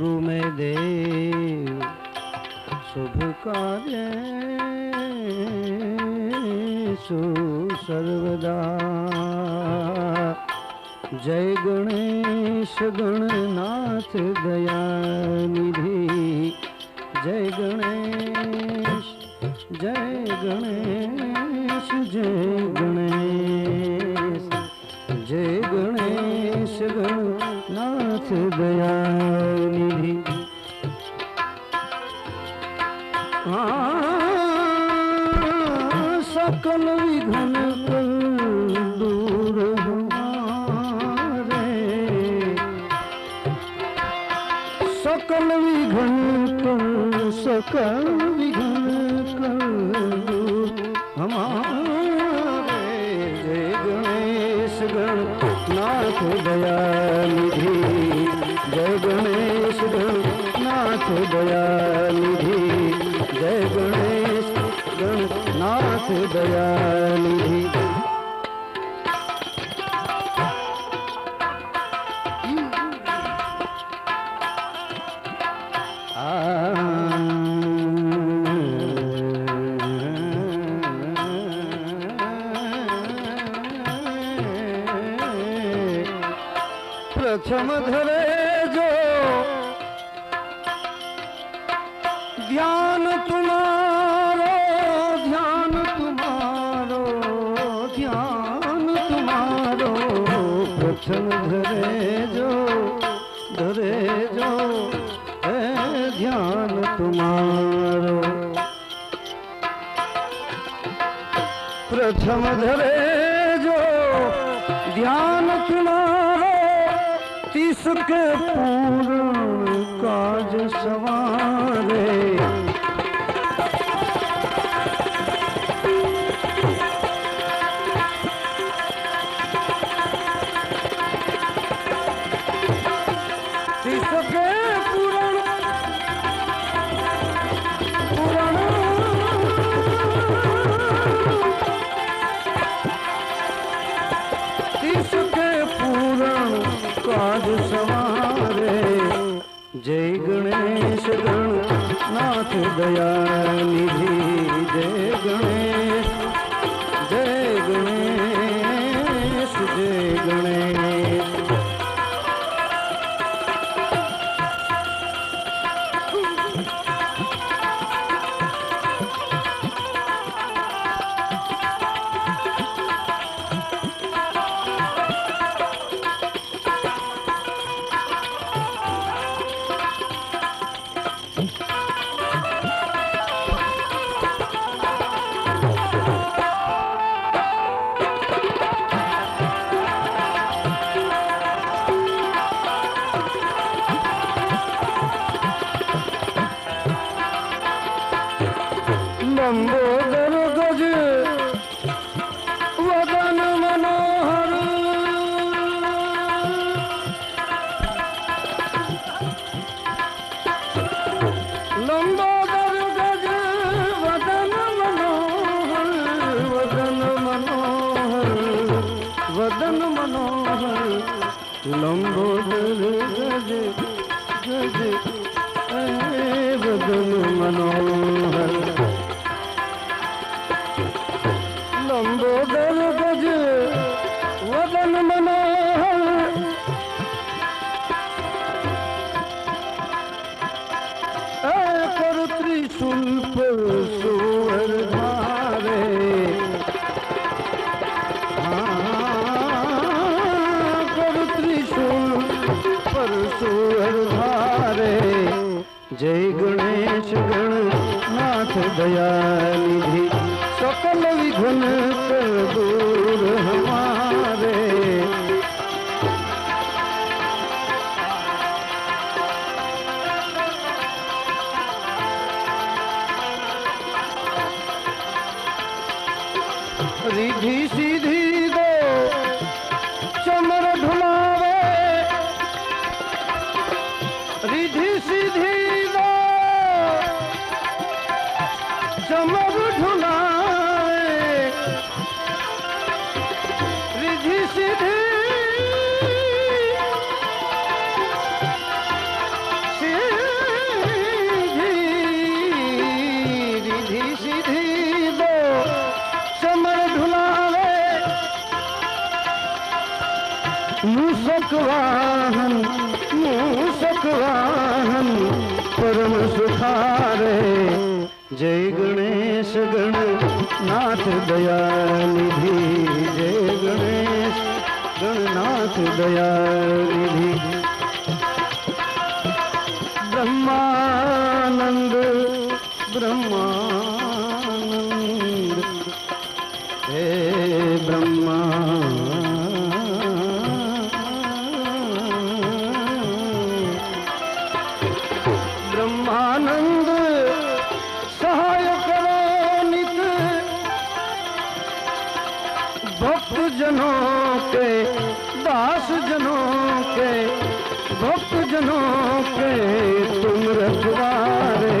નિર્વિઘ્નમ કુરુ મે દેવ શુભ કાર્યેષુ સર્વદા જય ગણેશ ગણનાથ દયાનિધિ જય ગણેશ જય ગણેશ જય ગણેશ જય ગણેશ ગણનાથ દયાનિધિ सका विघ्न हमारे जय गणेश गणनाथ दया निधि जय गणेश गणनाथ दया निधि जय गणेश गणनाथ दया निधि પ્રથમ ધરે જો ધ્યાન તિલક તિસક પૂ লম্ব disse દયાનિધિ જય ગણેશ ગણનાથ દયાનિધિ દાસજનો કે ભક્તજનો કે તુમ રખવારે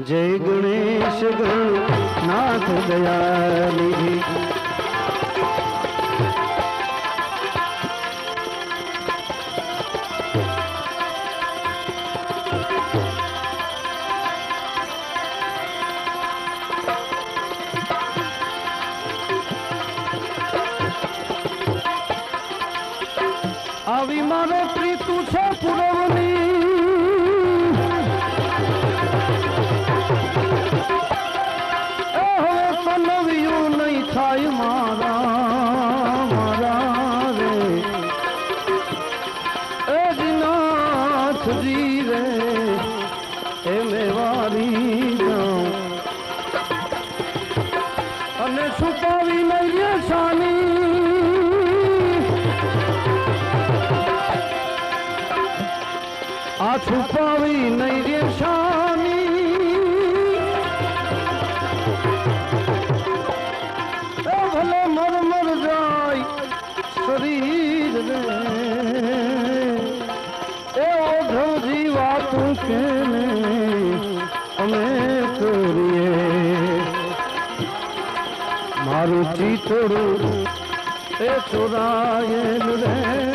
જય ગણેશ ગણનાથ દયાનિધિ આવી મારો પ્રીતુ છે પુરવની આ છુપાવી નહીં રે શાની ભલે મર મર જાય શરીર રે. એ ઓઢવજી વાતું કે ને અમે કરીએ? મારું ચીતરું એ ચોરાયેલ રે.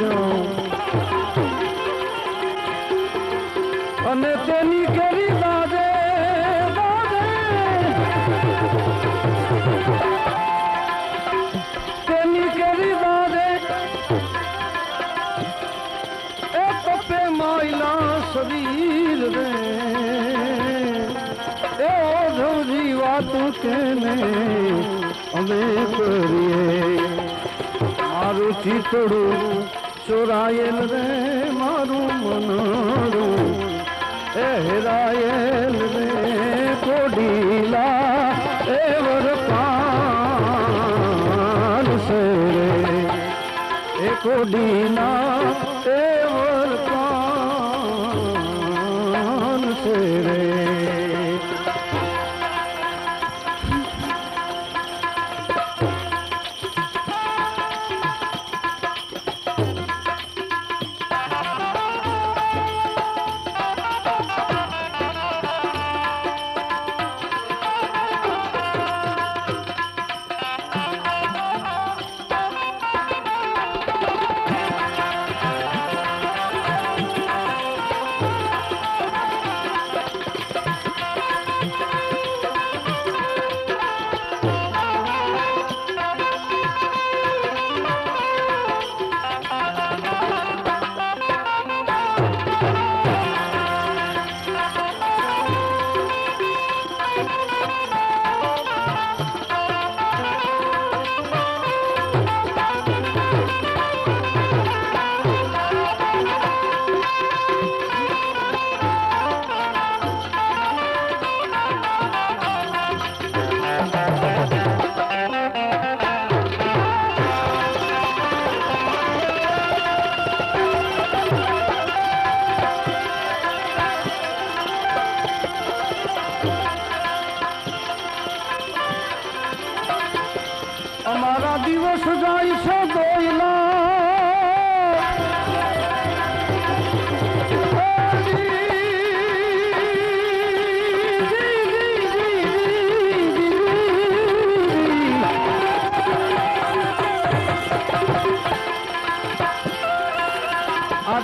જાઉં અને તેની કરી દાદે તેની કરી દાદે એ માયલા શરીર રે. એ ઓઢવજી વાતું કેને અમે કરીએ? મારું ચિતડું ચોરાયેલ રે મારું મનડું એ હેરાયેલ રે કોડીલા, એ વરપાન સે રે એ કોડીના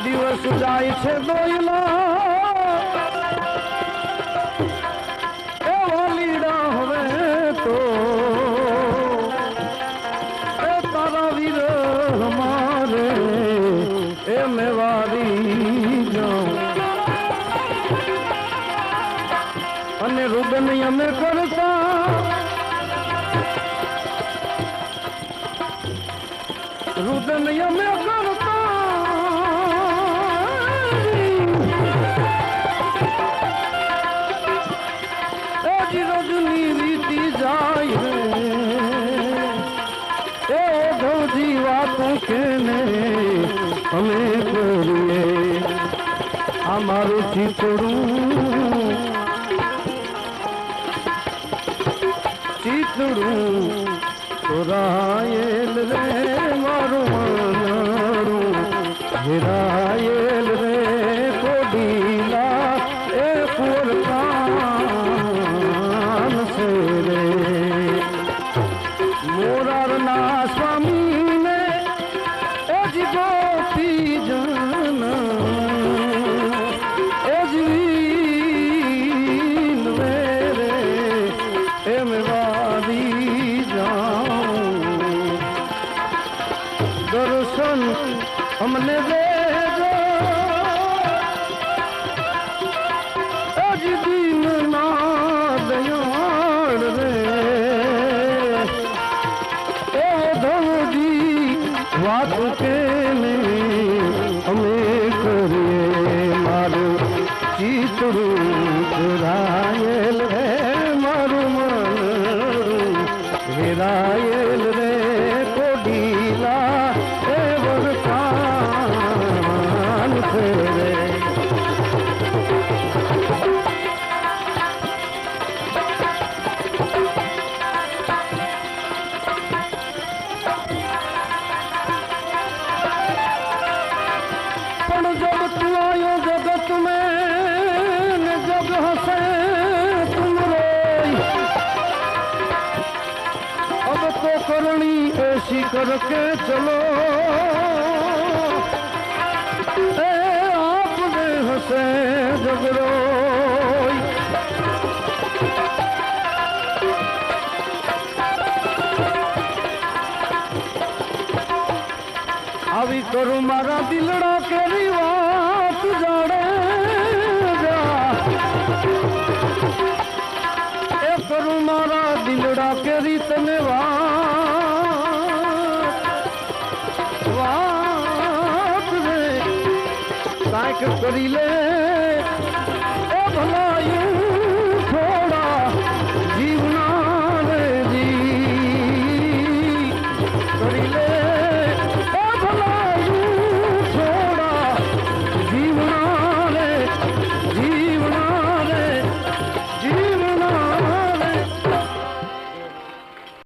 દિવસ જાય છે દોયલા. એ વાલીડા હવે તો. એ તારા હમારે એ મેવારી જાઉં અને રુદન અમે કરતા. રુદન અમે કરતા. કેને અમે કરીએ અમારું ચીતડું. ચિતડું ચોરાયેલ રે દર્શન અમને દેજો અજ દિન ના દયાળ રે એ ધવજી વાત કેને અમે કરીએ કરણી એ શિખર કે ચલો. એ આપને હશે જગરો. આવી કરું મારા દિલડા કરી વાત જાડે કરું મારા દિલડા કેરી તને વાત કાંઈક કરી લે એ ભલાયું